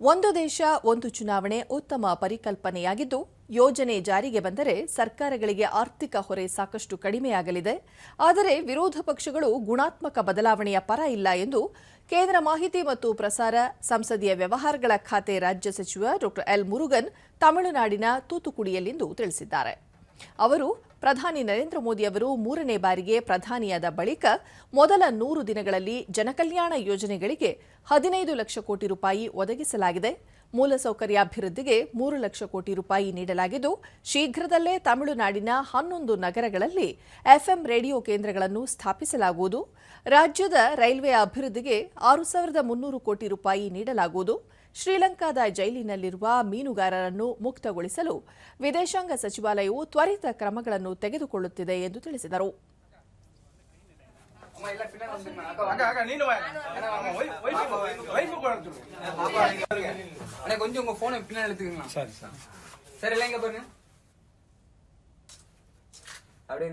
ಒಂದು ದೇಶ, ಒಂದು ಚುನಾವಣೆ ಉತ್ತಮ ಪರಿಕಲ್ಪನೆಯಾಗಿದ್ದು, ಯೋಜನೆ ಜಾರಿಗೆ ಬಂದರೆ ಸರ್ಕಾರಗಳಿಗೆ ಆರ್ಥಿಕ ಹೊರೆ ಸಾಕಷ್ಟು ಕಡಿಮೆಯಾಗಲಿದೆ. ಆದರೆ ವಿರೋಧ ಪಕ್ಷಗಳು ಗುಣಾತ್ಮಕ ಬದಲಾವಣೆಯ ಪರ ಇಲ್ಲ ಎಂದು ಕೇಂದ್ರ ಮಾಹಿತಿ ಮತ್ತು ಪ್ರಸಾರ ಸಂಸದೀಯ ವ್ಯವಹಾರಗಳ ಖಾತೆ ರಾಜ್ಯ ಸಚಿವ ಡಾ ಎಲ್ ಮುರುಗನ್ ತಮಿಳುನಾಡಿನ ತೂತುಕುಡಿಯಲ್ಲಿಂದು ತಿಳಿಸಿದ್ದಾರೆ. ಅವರು ಪ್ರಧಾನಿ ನರೇಂದ್ರ ಮೋದಿ ಅವರು ಮೂರನೇ ಬಾರಿಗೆ ಪ್ರಧಾನಿಯಾದ ಬಳಿಕ ಮೊದಲ ನೂರು ದಿನಗಳಲ್ಲಿ ಜನಕಲ್ಯಾಣ ಯೋಜನೆಗಳಿಗೆ ಹದಿನೈದು ಲಕ್ಷ ಕೋಟಿ ರೂಪಾಯಿ ಒದಗಿಸಲಾಗಿದೆ. ಮೂಲಸೌಕರ್ಯಾಭಿವೃದ್ಧಿಗೆ ಮೂರು ಲಕ್ಷ ಕೋಟಿ ರೂಪಾಯಿ ನೀಡಲಾಗಿದ್ದು, ಶೀಘ್ರದಲ್ಲೇ ತಮಿಳುನಾಡಿನ ಹನ್ನೊಂದು ನಗರಗಳಲ್ಲಿ ಎಫ್ಎಂ ರೇಡಿಯೋ ಕೇಂದ್ರಗಳನ್ನು ಸ್ಥಾಪಿಸಲಾಗುವುದು. ರಾಜ್ಯದ ರೈಲ್ವೆ ಅಭಿವೃದ್ಧಿಗೆ ಆರು ಸಾವಿರದ ಮುನ್ನೂರು ಕೋಟಿ ರೂಪಾಯಿ ನೀಡಲಾಗುವುದು. ಶ್ರೀಲಂಕಾದ ಜೈಲಿನಲ್ಲಿರುವ ಮೀನುಗಾರರನ್ನು ಮುಕ್ತಗೊಳಿಸಲು ವಿದೇಶಾಂಗ ಸಚಿವಾಲಯವು ತ್ವರಿತ ಕ್ರಮಗಳನ್ನು ತೆಗೆದುಕೊಳ್ಳುತ್ತಿದೆ ಎಂದು ತಿಳಿಸಿದರು அக்கா அக்கா நீனு வா ஒய்ஃபு ஒய்ஃபு கூட சொல்லு அண்ணா கொஞ்சம் உங்க போனை பின்னாடி எடுத்துக்கலாம் சரி சரி சரி இல்லை இங்க பாருங்க அப்படியே